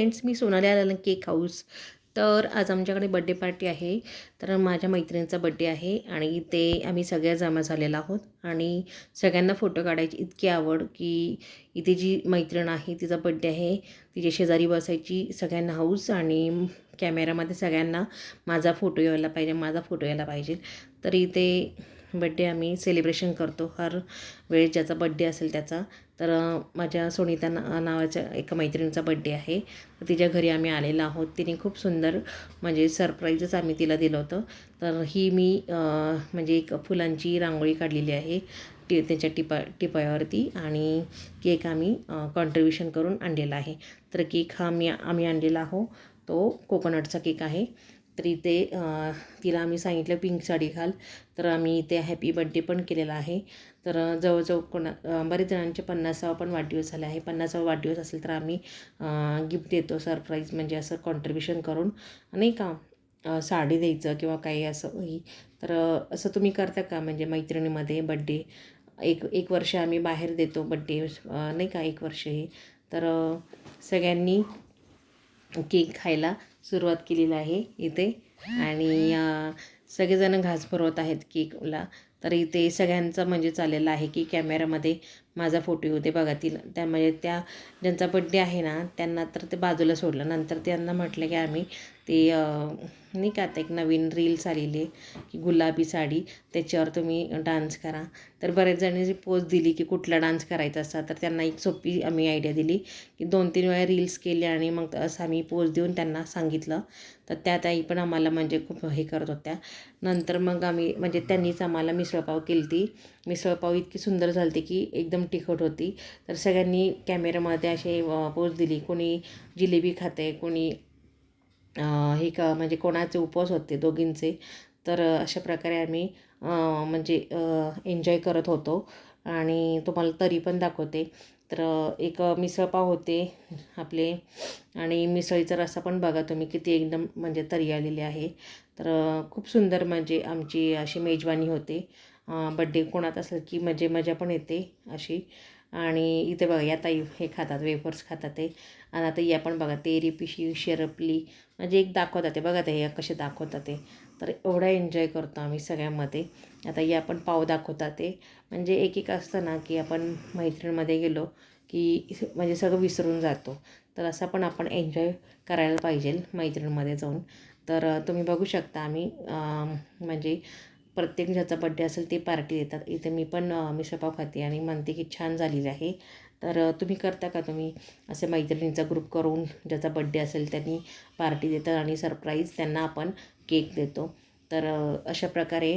Friends मी सोनाली आलेलं cake house. तर आज आमच्याकडे बड्डे पार्टी आहे. तर माझ्या मैत्रिणीचा बड्डे आहे आणि ते आम्ही सगळ्या जमा झालेलो आहोत. आणि सगळ्यांना फोटो काढायची इतकी आवड की इथे जी मैत्रीण आहे तिचा बड्डे आहे तिच्या शेजारी बसायची सगळ्यांना हाऊस आणि कॅमेऱ्यामध्ये सगळ्यांना माझा फोटो यायला पाहिजे माझा फोटो यायला पाहिजे. तर इथे बड्डे आम्ही सेलिब्रेशन करतो. हर वेळेस ज्याचा बड्डे असेल त्याचा. तर माझ्या सोनिता ना नावाच्या एका मैत्रिणीचा बड्डे आहे. तर तिच्या घरी आम्ही आलेलो आहोत. तिने खूप सुंदर म्हणजे सरप्राईजच आम्ही तिला दिलं होतं. तर ही मी म्हणजे एक फुलांची रांगोळी काढलेली आहे. टी त्याच्या टिपा टिपायावरती आणि केक आम्ही कॉन्ट्रीब्युशन करून आणलेला आहे. तर केक हा मी आम्ही आणलेला आहो. तो कोकोनटचा केक आहे. तर इथे तिला आम्ही सांगितलं पिंक साडी घाल. तर आम्ही इथे हॅपी बड्डे पण केलेला आहे. तर जवळजवळ कोणा बरेच जणांचे पन्नासावा पण वाढदिवस झाले आहे. पन्नासावा वाढदिवस असेल तर आम्ही गिफ्ट देतो सरप्राईज म्हणजे असं कॉन्ट्रीब्युशन करून. नाही का? साडी द्यायचं किंवा काही असं तर असं तुम्ही करता का? म्हणजे मैत्रिणीमध्ये बड्डे एक एक वर्ष आम्ही बाहेर देतो बड्डे नाही का? एक वर्ष हे. तर सगळ्यांनी केक खायला सुरुवात केलेली आहे इथे. आणि सगळेजण घास भरवत आहेत केकला. तर इथे सगळ्यांचं म्हणजे चाललेलं आहे की कॅमेरामध्ये माझा फोटो येऊ दे. बघा तिला त्यामध्ये म्हणजे त्या ज्यांचा बड्डे आहे ना त्यांना तर ते बाजूला सोडलं. नंतर त्यांना म्हटलं की आम्ही ते नाही का आता एक नवीन रील्स आलेली आहे की गुलाबी साडी त्याच्यावर तुम्ही डान्स करा. तर बरेच जणांनी पोज दिली की कुठला डान्स करायचा असा तर त्यांना एक सोपी आम्ही आयडिया दिली की दोन तीन वेळा रील्स केले आणि मग असं आम्ही पोज देऊन त्यांना सांगितलं. तर त्या ताई पण आम्हाला म्हणजे खूप हे करत होत्या. नंतर मग आम्ही म्हणजे त्यांनीच आम्हाला मिसळपाव केली ती मिसळपाव इतकी सुंदर झाली होती की एकदम तिखट होती. तर सगळ्यांनी कॅमेरामध्ये असे पोज दिली. कोणी जिलेबी खाते कोणी हे का म्हणजे कोणाचे उपवास होते दोघींचे. तर अशा प्रकारे आम्ही म्हणजे एन्जॉय करत होतो. आणि तुम्हाला तरी पण दाखवते. तर एक मिसळपाव होते आपले. आणि मिसळीचा रस्सा पण बघा तुम्ही किती एकदम म्हणजे तरी आलेले आहे. तर खूप सुंदर म्हणजे आमची अशी मेजवानी होते. बड्डे कोणात असेल की म्हणजे मजा पण येते अशी. आणि इथे बघा या ताई हे खातात वेफर्स खातात ते. आणि आता या पण बघा तेरी पिशी शेरपली. म्हणजे एक दाखवतात ते. बघा ते या कसे दाखवतात ते. तर एवढा एन्जॉय करतो आम्ही सगळ्यामध्ये. आता हे आपण पाव दाखवता ते. म्हणजे एक एक असतं ना की आपण मैत्रिणीमध्ये गेलो की म्हणजे सगळं विसरून जातो. तर असं पण आपण एन्जॉय करायला पाहिजे मैत्रिणीमध्ये जाऊन. तर तुम्ही बघू शकता आम्ही म्हणजे प्रत्येक ज्याचा बड्डे असेल ते पार्टी देतात. इथे मी पण मिसळपाव खाते आणि म्हणते की छान झालेली आहे. तर तुम्ही करता का तुम्ही? असे मैत्रिणींचा ग्रुप करून ज्याचा बड्डे असेल त्यांनी पार्टी देतात आणि सरप्राईज त्यांना आपण केक देतो. तर अशा प्रकारे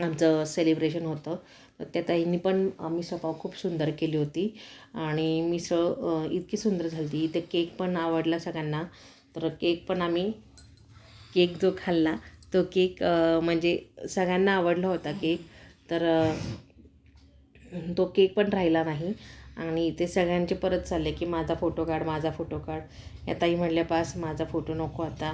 आमचं सेलिब्रेशन होतं. तर त्या ताईंनी पण मिसळपाव खूप सुंदर केली होती. आणि मिसळ इतकी सुंदर झाली इथे केक पण आवडला सगळ्यांना. तर केक पण आम्ही केक जो खाल्ला तो केक म्हणजे सगळ्यांना आवडला होता केक तर तो केक पण राहिला नाही. आणि ते सगळ्यांचे परत चालले की माझा फोटो काढ माझा फोटो काढ. या ताई म्हणल्या पास माझा फोटो नको आता.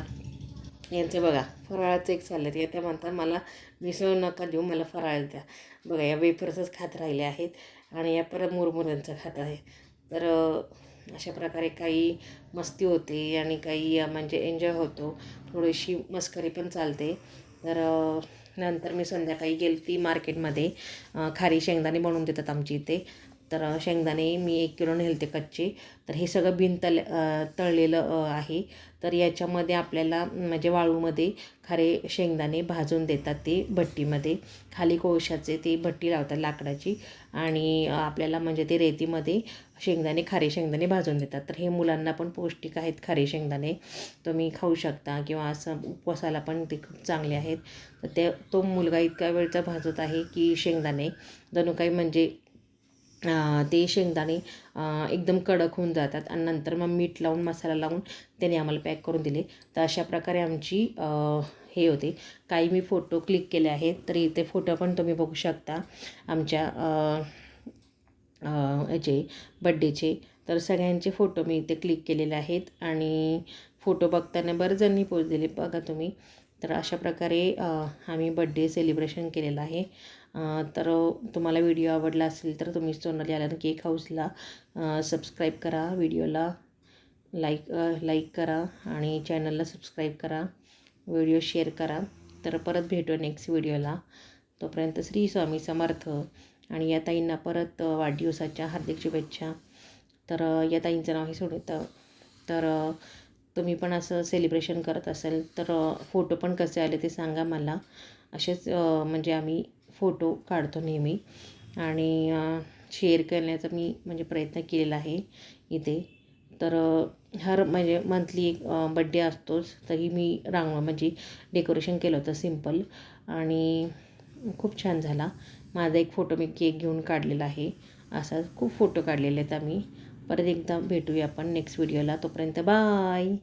यांचे बघा फराळाचं एक चाललं आहे. त्या म्हणतात मला मिसळू नका देऊ मला फराळ द्या. बघा या वेफर्सच खात राहिले आहेत आणि या परत मुरमुऱ्यांचं खात आहे. तर अशा प्रकारे काही मस्ती होते आणि काही म्हणजे एन्जॉय होतो. थोडीशी मस्करी पण चालते. तर नंतर मी संध्याकाळी गेली ती मार्केटमध्ये खारी शेंगदाणे बनवून देतात आमची इथे. तर शेंगदाणे मी एक किलो नेलते कच्चे. तर हे सगळं बिन तल तळलेलं आहे. तर याच्यामध्ये आपल्याला म्हणजे वाळूमध्ये खारे शेंगदाणे भाजून देतात ते भट्टीमध्ये. खाली कोळशाचे ते भट्टी लावतात लाकडाची आणि आपल्याला म्हणजे ते रेतीमध्ये शेंगदाणे खारे शेंगदाणे भाजून देतात. तर हे मुलांना पण पौष्टिक आहेत खारे शेंगदाणे. तुम्ही खाऊ शकता किंवा असं उपवासाला पण ते खूप चांगले आहेत. तर ते तो मुलगा इतका वेळचा भाजत आहे की शेंगदाणे जणू काही म्हणजे ते शेंगदाणे एकदम कडक होऊन जातात आणि नंतर मग मीठ लावून मसाला लावून त्याने आम्हाला पॅक करून दिले. तर अशा प्रकारे आमची हे होते. काही मी फोटो क्लिक केले आहेत तर इथे फोटो पण तुम्ही बघू शकता. आमच्या याचे बड्डेचे. तर सगळ्यांचे फोटो मी इथे क्लिक केलेले आहेत आणि फोटो बघताना बरं जणी पोच दिले बघा तुम्ही. तर अशा प्रकारे आम्ही बड्डे सेलिब्रेशन केलेलं आहे. तर तुम्हाला व्हिडिओ आवडला असेल तर तुम्ही सोनाली आल्यानं केक हाऊसला सबस्क्राईब करा. व्हिडिओला लाईक लाईक करा आणि चॅनलला सबस्क्राईब करा. व्हिडिओ शेअर करा. तर परत भेटू नेक्स्ट व्हिडिओला तोपर्यंत श्री स्वामी समर्थ आणि या ताईंना परत वाढदिवसाच्या हार्दिक शुभेच्छा. तर या ताईंचं नाव हे सुनीता. तर तुम्ही पण असं सेलिब्रेशन करत असाल तर फोटो पण कसे आले ते सांगा मला. असेच म्हणजे आम्ही फोटो काढतो नेहमी. आणि शेअर करण्याचा मी म्हणजे प्रयत्न केलेला आहे इथे. तर हर म्हणजे मंथली एक बड्डे असतोच तरी मी रांग म्हणजे डेकोरेशन केलं होतं सिंपल आणि खूप छान झाला. माझा एक फोटो मी केक घेऊन काढलेला आहे. असा खूप फोटो काढलेले आहेत आम्ही. परत एकदा भेटूया आपण नेक्स्ट व्हिडिओला तोपर्यंत बाय